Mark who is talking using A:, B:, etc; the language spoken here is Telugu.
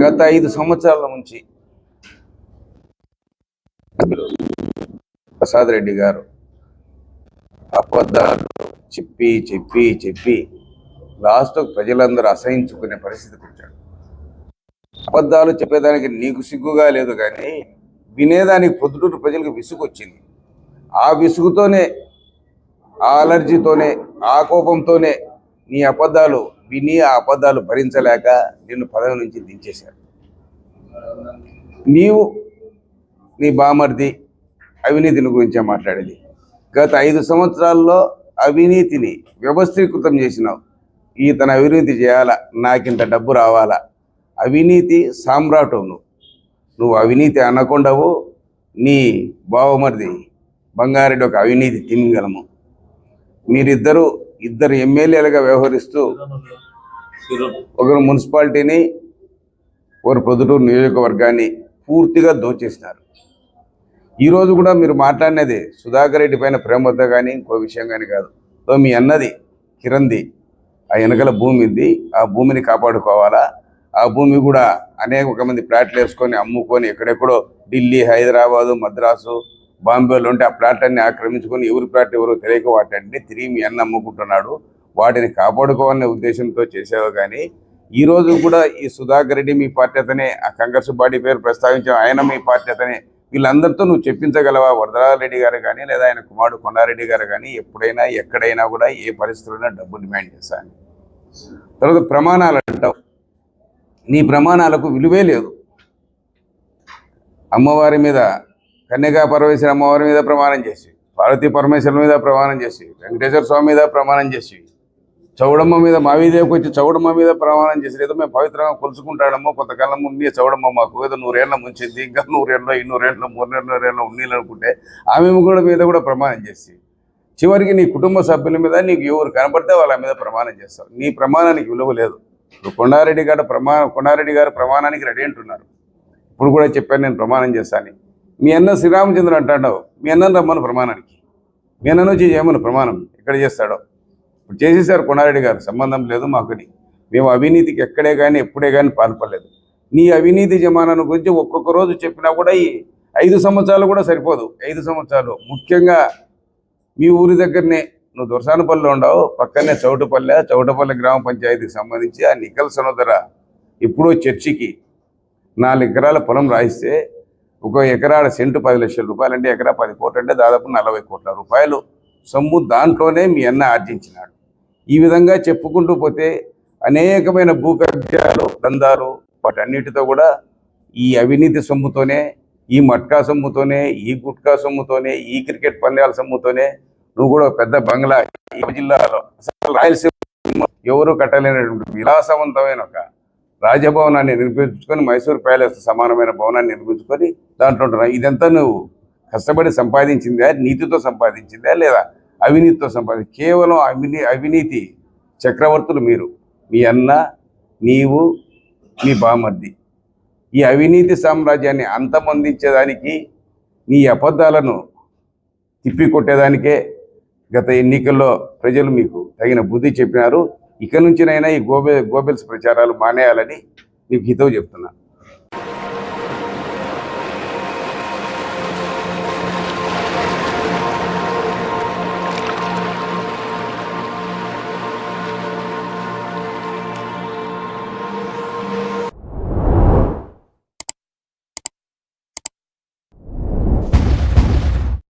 A: గత ఐదు సంవత్సరాల నుంచి ప్రసాద్ రెడ్డి గారు అబద్ధాలు చెప్పి చెప్పి చెప్పి లాస్ట్ ప్రజలందరూ అసహించుకునే పరిస్థితికి వచ్చాడు అబద్ధాలు చెప్పేదానికి నీకు సిగ్గుగా లేదు కానీ వినేదానికి పొద్దుటూరు ప్రజలకు విసుగు వచ్చింది ఆ విసుగుతోనే ఆ అలర్జీతోనే ఆ కోపంతోనే నీ అబద్ధాలు విని ఆ అబద్ధాలు భరించలేక నిన్ను పదవి నుంచి దించేశారు. నీవు నీ బామర్ది అవినీతిని గురించే మాట్లాడేది. గత ఐదు సంవత్సరాల్లో అవినీతిని వ్యవస్థీకృతం చేసినావు. ఈతను అవినీతి చేయాలా? నాకింత డబ్బు రావాలా? అవినీతి సామ్రాటు నువ్వు. నువ్వు అవినీతి అనకుండావు నీ బావమరిది బంగారెడ్డి ఒక అవినీతి తిమింగలము మీరిద్దరూ ఇద్దరు ఎమ్మెల్యేలుగా వ్యవహరిస్తూ ఒకరు మున్సిపాలిటీని ఒకరు పొద్దుటూరు నియోజకవర్గాన్ని పూర్తిగా దోచేసినారు. ఈరోజు కూడా మీరు మాట్లాడినది సుధాకర్ రెడ్డి పైన ప్రేమతో కానీ ఇంకో విషయం కానీ కాదు. సో మీ అన్నది కిరంది ఆ వెనకల భూమి ఉంది ఆ భూమిని కాపాడుకోవాలా? ఆ భూమి కూడా అనేక మంది ప్లాట్లు వేసుకొని అమ్ముకొని ఎక్కడెక్కడో ఢిల్లీ హైదరాబాదు మద్రాసు బాంబేలో ఉంటే ఆ ప్లాట్లన్నీ ఆక్రమించుకొని ఎవరి ప్లాట్ ఎవరో తెలియక వాటిని తిరిగి మీ అన్న అమ్ముకుంటున్నాడు. వాటిని కాపాడుకోవాలనే ఉద్దేశంతో చేసేవో కానీ ఈ రోజు కూడా ఈ సుధాకర్ రెడ్డి మీ పార్టీ అతనే ఆ కంగర్సు బాడీ పేరు ప్రస్తావించాం ఆయన మీ పార్టీ అతనే. వీళ్ళందరితో నువ్వు చెప్పించగలవా? వరదరారెడ్డి గారు కానీ లేదా ఆయన కుమారుడు కొండారెడ్డి గారు కానీ ఎప్పుడైనా ఎక్కడైనా కూడా ఏ పరిస్థితుల్లో డబ్బు డిమాండ్ చేశాను తర్వాత ప్రమాణాలు అంటావు నీ ప్రమాణాలకు విలువే లేదు. అమ్మవారి మీద కన్యకా పరమేశ్వర అమ్మవారి మీద ప్రమాణం చేసి పార్వతీ పరమేశ్వరుల మీద ప్రమాణం చేసి వెంకటేశ్వర స్వామి మీద ప్రమాణం చేసి చౌడమ్మ మీద మావిదేవికి వచ్చి చౌడమ్మ మీద ప్రమాణం చేసి ఏదో మేము పవిత్రంగా కొలుచుకుంటాడమ్మో కొంతకాలం ముందు చౌడమ్మ మాకు ఏదో నూరేళ్ళ ముంచింది ఇంకా నూరేళ్ళ ఇన్నూరేళ్ళ మూడు నూరేళ్ళ ఉన్నీళ్ళు అనుకుంటే ఆమె కూడా మీద కూడా ప్రమాణం చేసి చివరికి నీ కుటుంబ సభ్యుల మీద నీకు ఎవరు కనబడితే వాళ్ళ మీద ప్రమాణం చేస్తావు నీ ప్రమాణానికి విలువ లేదు. ఇప్పుడు కొండారెడ్డి గారు ప్రమా కొండారెడ్డి గారు ప్రమాణానికి రెడీ అంటున్నారు. ఇప్పుడు కూడా చెప్పాను నేను ప్రమాణం చేస్తాను మీ అన్న శ్రీరామచంద్రుడు అంటాడో మీ అన్నను రమ్మను ప్రమాణానికి. మీ అన్నను వచ్చి చేయమని ప్రమాణం ఎక్కడ చేస్తాడో. ఇప్పుడు చేసేసారు కొండారెడ్డి గారు సంబంధం లేదు మాకుని మేము అవినీతికి ఎక్కడే కానీ ఎప్పుడే కానీ పాల్పడలేదు. నీ అవినీతి జమానాను గురించి ఒక్కొక్క రోజు చెప్పినా కూడా ఈ ఐదు సంవత్సరాలు కూడా సరిపోదు. ఐదు సంవత్సరాలు. ముఖ్యంగా మీ ఊరి దగ్గరనే నువ్వు దొరసానపల్లిలో ఉండవు. పక్కనే చౌటపల్లె చౌటపల్లె గ్రామ పంచాయతీకి సంబంధించి ఆ నికల్ సనోదర ఎప్పుడో చర్చికి నాలుగు ఎకరాల పొలం రాయిస్తే ఒక ఎకరా సెంటు పది లక్షల రూపాయలు అంటే ఎకరా పది కోట్లు అంటే దాదాపు నలభై కోట్ల రూపాయలు సొమ్ము దాంట్లోనే మీ అన్న ఆర్జించినాడు. ఈ విధంగా చెప్పుకుంటూ పోతే అనేకమైన భూ కబ్జాలు దందాలు వాటన్నిటితో కూడా ఈ అవినీతి సొమ్ముతోనే ఈ మట్కా సొమ్ముతోనే ఈ గుట్కా సొమ్ముతోనే ఈ క్రికెట్ పందాల సొమ్ముతోనే నువ్వు కూడా పెద్ద బంగ్లా జిల్లాలో. అసలు రాయలసీమ ఎవరు కట్టలేనటువంటి విలాసవంతమైన ఒక రాజభవనాన్ని నిర్మించుకొని మైసూర్ ప్యాలెస్ సమానమైన భవనాన్ని నిర్మించుకొని దాంట్లో ఉంటున్నావు ఇదంతా నువ్వు కష్టపడి సంపాదించిందా? నీతితో సంపాదించిందా? లేదా అవినీతితో సంపాదించి కేవలం అవినీ అవినీతి చక్రవర్తులు మీరు. మీ అన్న నీవు మీ బామర్ది. ఈ అవినీతి సామ్రాజ్యాన్ని అంతమొందించేదానికి నీ అబద్ధాలను తిప్పికొట్టేదానికే గత ఎన్నికల్లో ప్రజలు మీకు తగిన బుద్ధి చెప్పినారు. ఇక నుంచినైనా ఈ గోబె గోబెల్స్ ప్రచారాలు మానేయాలని నీకు హితవు చెప్తున్నా.